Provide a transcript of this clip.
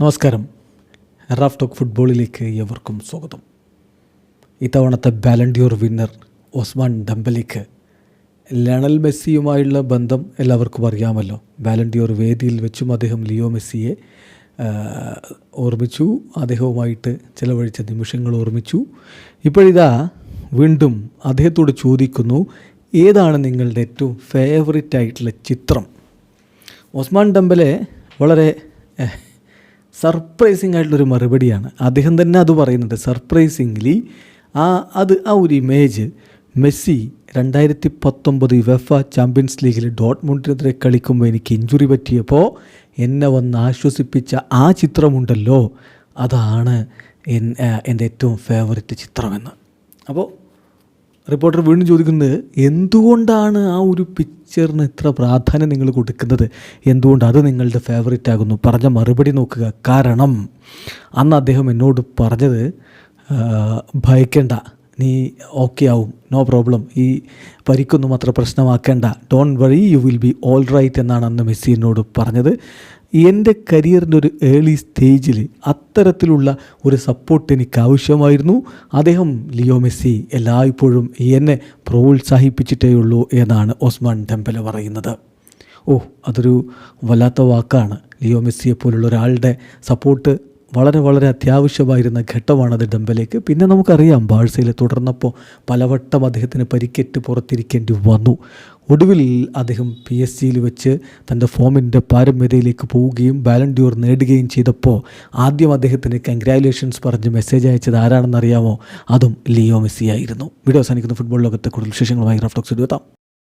നമസ്കാരം. Raf talk ഫുട്ബോളിലേക്ക് എവർക്കും സ്വാഗതം. ഇത്തവണത്തെ ബാലൻഡിയോർ വിന്നർ ഒസ്മാൻ ഡംബലിക്ക് ലണൽ മെസ്സിയുമായുള്ള ബന്ധം എല്ലാവർക്കും അറിയാമല്ലോ. ബാലൻഡിയോർ വേദിയിൽ വെച്ചും അദ്ദേഹം ലിയോ മെസ്സിയെ ഓർമ്മിച്ചു. അദ്ദേഹവുമായിട്ട് ചിലവഴിച്ച നിമിഷങ്ങൾ ഓർമ്മിച്ചു. ഇപ്പോഴിതാ വീണ്ടും അദ്ദേഹത്തോട് ചോദിക്കുന്നു ഏതാണ് നിങ്ങളുടെ ഏറ്റവും ഫേവറേറ്റ് ആയിട്ടുള്ള ചിത്രം? ഒസ്മാൻ ഡംബലെ വളരെ സർപ്രൈസിങ് ആയിട്ടുള്ളൊരു മറുപടിയാണ്. അദ്ദേഹം തന്നെ അത് പറയുന്നുണ്ട്. സർപ്രൈസിംഗ്ലി ആ അത് ആ ഒരു ഇമേജ് മെസ്സി രണ്ടായിരത്തി പത്തൊമ്പത് വെഫ ചാമ്പ്യൻസ് ലീഗിൽ ഡോട്ട്മുണ്ടിനെതിരെ കളിക്കുമ്പോൾ എനിക്ക് ഇഞ്ചുറി പറ്റിയപ്പോൾ എന്നെ വന്ന് ആശ്വസിപ്പിച്ച ആ ചിത്രമുണ്ടല്ലോ. അതാണ് എന്റെ ഏറ്റവും ഫേവററ്റ് ചിത്രമെന്ന്. അപ്പോൾ റിപ്പോർട്ടർ വീണ്ടും ചോദിക്കുന്നത് എന്തുകൊണ്ടാണ് ആ ഒരു പിക്ചറിന് ഇത്ര പ്രാധാന്യം നിങ്ങൾ കൊടുക്കുന്നത്? എന്തുകൊണ്ട് അത് നിങ്ങളുടെ ഫേവറേറ്റ് ആകുന്നു? പറഞ്ഞ മറുപടി നോക്കുക. കാരണം അന്ന് അദ്ദേഹം എന്നോട് പറഞ്ഞത് ഭയക്കേണ്ട. നീ ഓക്കെ ആവും. നോ പ്രോബ്ലം ഈ പരിക്കൊന്നും അത്ര പ്രശ്നമാക്കേണ്ട. Don't worry you will be all right എന്നാണ് അന്ന് മെസ്സി എന്നോട് പറഞ്ഞത്. എന്റെ കരിയറിന്റെ ഒരു ഏർലി സ്റ്റേജിൽ അത്തരത്തിലുള്ള ഒരു സപ്പോർട്ട് എനിക്ക് ആവശ്യമായിരുന്നു അദ്ദേഹം ലിയോ മെസ്സി എല്ലായ്പ്പോഴും എന്നെ പ്രോത്സാഹിപ്പിച്ചിട്ടേ ഉള്ളൂ എന്നാണ് ഓസ്മാൻ ടെമ്പല പറയുന്നത്. ഓ അതൊരു വല്ലാത്ത വാക്കാണ്. ലിയോ മെസ്സിയെ പോലുള്ള ഒരാളുടെ സപ്പോർട്ട് വളരെ വളരെ അത്യാവശ്യമായിരുന്ന ഘട്ടമാണത് ഡംബലേക്ക്. പിന്നെ നമുക്കറിയാം ബാഴ്സയിൽ തുടർന്നപ്പോൾ പലവട്ടം അദ്ദേഹത്തിന് പരിക്കേറ്റ് പുറത്തിരിക്കേണ്ടി വന്നു. ഒടുവിൽ അദ്ദേഹം പി എസ് സിയിൽ വെച്ച് തന്റെ ഫോമിന്റെ പാരമ്പര്യയിലേക്ക് പോവുകയും ബാലൻഡ്യൂർ നേടുകയും ചെയ്തപ്പോൾ ആദ്യം അദ്ദേഹത്തിന് കൺഗ്രാലേഷൻസ് പറഞ്ഞ് മെസ്സേജ് അയച്ചത് ആരാണെന്നറിയാമോ? അതും ലിയോ മെസ്സി ആയിരുന്നു. വീഡിയോ അവസാനിക്കുന്ന. ഫുട്ബോൾ ലോകത്തെ കൂടുതൽ വിശേഷങ്ങളുമായി റഫ്ലോക്സ് എടുത്താം